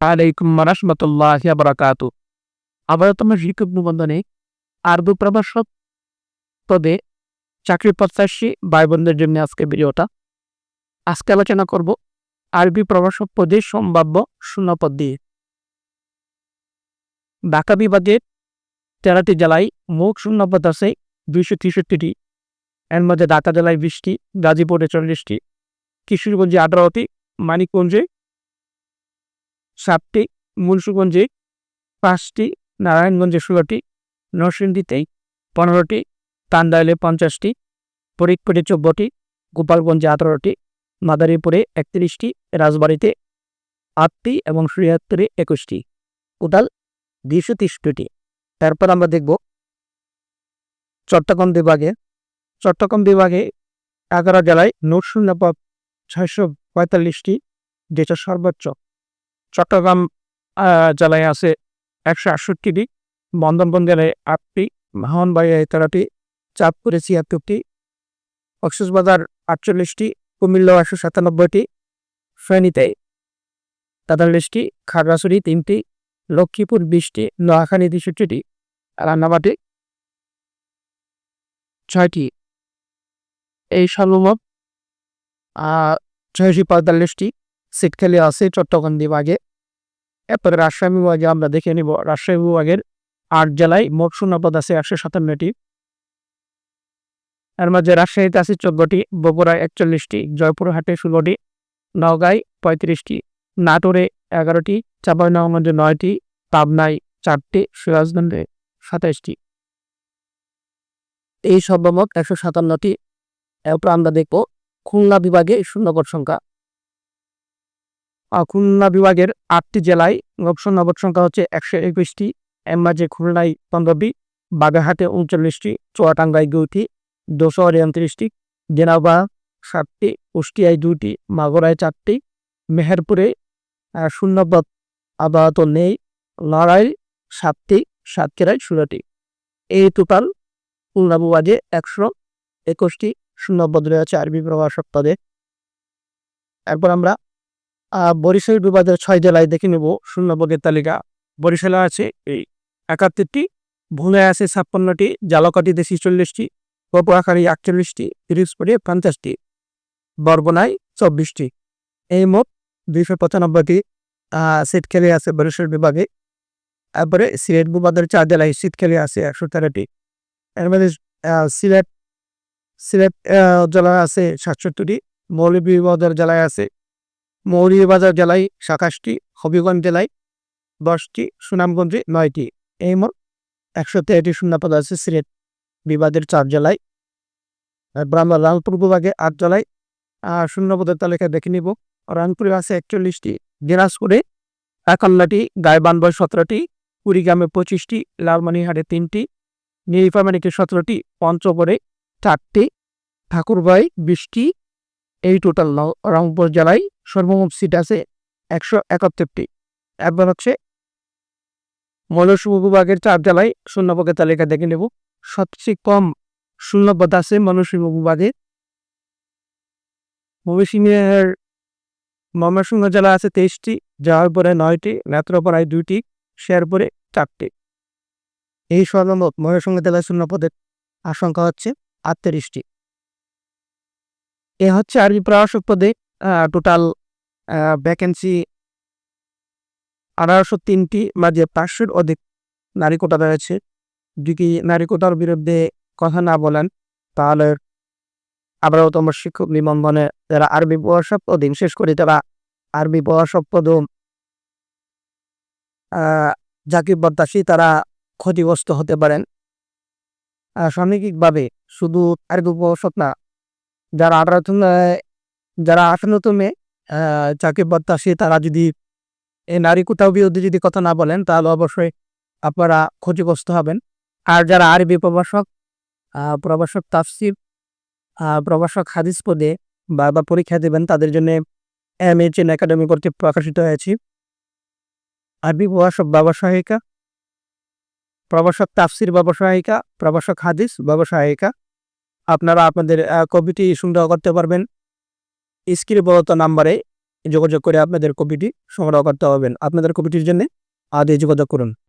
আলাইকুম রহমতুল্লাহ প্রভাষক পদে চাকরি প্রত্যাশী ভাই জন্য আজকে ভিডিওটা। আজকে আলোচনা করব আরবি প্রভাষক পদে সম্ভাব্য শূন্যপদ দিয়ে। ঢাকা বিভাগের তেরোটি জেলায় মোট শূন্যপদ আছে দুইশো তেষট্টিটি। এর মধ্যে ঢাকা জেলায় বিশটি, গাজীপুরে চল্লিশটি, কিশোরগঞ্জে আঠারোটি, মানিকগঞ্জে সাতটি, মুন্সিগঞ্জে পাঁচটি, নারায়ণগঞ্জে ষোলোটি, নরসিংদীতে পনেরোটি টাঙ্গাইলে পঞ্চাশটি ফরিদপুরে চোদ্দটি গোপালগঞ্জে আঠারোটি, মাদারীপুরে একত্রিশটি, রাজবাড়িতে আটটি এবং শ্রীহাত্তরে একুশটি। টোটাল দুইশো তেষট্টিটি তারপর আমরা দেখব চট্টগ্রাম বিভাগে। চট্টগ্রাম বিভাগে এগারো জেলায় নোট শূন্য ছয়শো পঁয়তাল্লিশটি, যেটা সর্বোচ্চ। চট্টগ্রাম জেলায় আছে একশো আটষট্টিটি বন্দরবন জেলায় আটটি মোহনবাড়িয়ায় তেরোটি চাঁদপুরে ছিয়াত্তরটি, কক্সবাজার আটচল্লিশটি, কুমিল্লা একশো সাতানব্বইটি, ফেনীতে তেতাল্লিশটি, খাগড়াছড়ি তিনটি, লক্ষ্মীপুর বিশটি, নোয়াখালী তেষট্টিটি রান্নাবাটি ছয়টি। এই সর্বমোট ছয়শো পঁয়তাল্লিশটি সিটখালি আছে চট্টগ্রাম বিভাগে। এরপরে রাজশাহী বিভাগে আমরা দেখে নিব, রাজশাহী বিভাগের আট জেলায় মোট শূন্যপদ আছে একশো সাতান্নটি। এর মাঝে রাজশাহীতে আছে চোদ্দটি, বগুড়ায় একচল্লিশটি, জয়পুরহাটে ষোলোটি, নওগাঁয় পঁয়ত্রিশটি, নাটোরে এগারোটি, চাঁপাইনবাবগঞ্জে নয়টি, পাবনায় চারটি, সিরাজগঞ্জে সাতাইশটি। এই সর্বমোট একশো সাতান্নটি। এরপর আমরা দেখব খুলনা বিভাগে শূন্যপদ সংখ্যা। খুলনা বিভাগের আটটি জেলায় লোকসংখ্যাপদ সংখ্যা হচ্ছে একশো একুশটি এর মাঝে খুলনায় পনেরোটি, বাগেরহাটে উনচল্লিশটি চুয়াটাঙ্গায় দুইটি, দোসরে উনত্রিশটি জেনাবা সাতটি কুষ্টিয়ায় দুটি মাগুরায় চারটি, মেহেরপুরে শূন্যপদ আপাতত নেই লড়াই সাতটি, সাতক্ষীরায় ষোলোটি। এই টোটাল খুলনা বিভাগে একশো একুশটি শূন্যপদ রয়েছে আরবি প্রভাষক পদে এরপর আমরা বরিশাল বিভাগের ছয় জেলায় দেখে নেব। শূন্যপদের তালিকা। বরিশালে আছে এই একাত্তরটি, ভুলে আছে ছাপ্পান্নটি জালকাটিতে ছিচল্লিশটি পপুয়াখালী আটচল্লিশটি পিরিজপুরে পঞ্চাশটি বরবনায় চব্বিশটি। এই মোট দুইশো পঁচানব্বইটি সিট খেলে আছে বরিশাল বিভাগে। তারপরে সিলেট বিভাগের চার জেলায় সিট খেলে আছে একশো তেরোটি। এর মধ্যে সিলেট সিলেট জেলায় আছে সাতষট্টিটি মৌলভীবাজার জেলায় আছে মৌলভীবাজার জেলায় সাতাশটি, হবিগঞ্জ জেলায় দশটি, সুনামগঞ্জে নয়টি। এই মোট একশো তেরোটি শূন্যপদ আছে সিলেট বিবাদের চার জেলায়। ব্রাহ্মণ রামপুর বিভাগে আট জেলায়। শূন্যপদের তালিকা দেখে নিব। রাংপুরে আছে একচল্লিশটি, দিনাজপুরে একান্নটি, গাইবান্ধ সতেরোটি, কুড়িগ্রামে পঁচিশটি লালমনিহাটে তিনটি নীলফামারীকে সতেরোটি, পঞ্চগড়ে চারটি ঠাকুরবাই বিশটি। এই টোটাল রংপুর জেলায় সর্বমোট সিট আছে একশো একাত্তরটি। একবার হচ্ছে মৌলসুম বিভাগের চার জেলায় শূন্যপদের তালিকা দেখে নেব। সবচেয়ে কম শূন্যপদ আছে মৌলসুম বিভাগে ময়মনসিংহের ময়মনসিংহ জেলা আছে তেইশটি, জয়পুরে নয়টি নেত্রপাড়ায় দুইটি, শেরপুরে চারটি। এই সর্বমোট ময়ূরসিংহ জেলায় শূন্যপদের আশঙ্কা হচ্ছে আটত্রিশটি। এ হচ্ছে আরবি প্রশাসক পদে টোটাল ভ্যাকেন্সি আঠারোশো তিনটি মাঝে পাঁচশোর অধিক নারী কোটা রয়েছে। যদি নারী কোটার বিরুদ্ধে কথা না বলেন তাহলে আবারও তোমার শিক্ষক নিবন্ধনে যারা আরবি প্রশাসক পদ বিশেষ করে তারা আরবি প্রশাসক পদ জাকির বদাসী তারা ক্ষতিগ্রস্ত হতে পারেন। আহ, সামগ্রিকভাবে শুধু আরবি প্রশাসক না যারা আঠারোতম যারা আঠারোতমে চাকরি প্রত্যাশী তারা যদি এই নারী কোথাও বিরুদ্ধে যদি কথা না বলেন তাহলে অবশ্যই আপনারা ক্ষতিগ্রস্ত হবেন। আর যারা আরবি প্রভাষক প্রভাষক তাফসির আহ, প্রভাষক হাদিস পদে বারবার পরীক্ষা দেবেন তাদের জন্য এম এইচ এন একাডেমি কর্তৃক প্রকাশিত হয়েছে। আরবি প্রভাষক ব্যবসায়িকা প্রভাষক তাফসির ব্যবসায়িকা প্রভাষক হাদিস ব্যবসায়িকা। আপনারা আপনাদের কবিটি সংগ্রহ করতে পারবেন। স্ক্রিন বলত নাম্বারে যোগাযোগ করে আপনাদের কপিটি সংগ্রহ করতে পারবেন। আপনাদের কপিটির জন্য আজই যোগাযোগ করুন।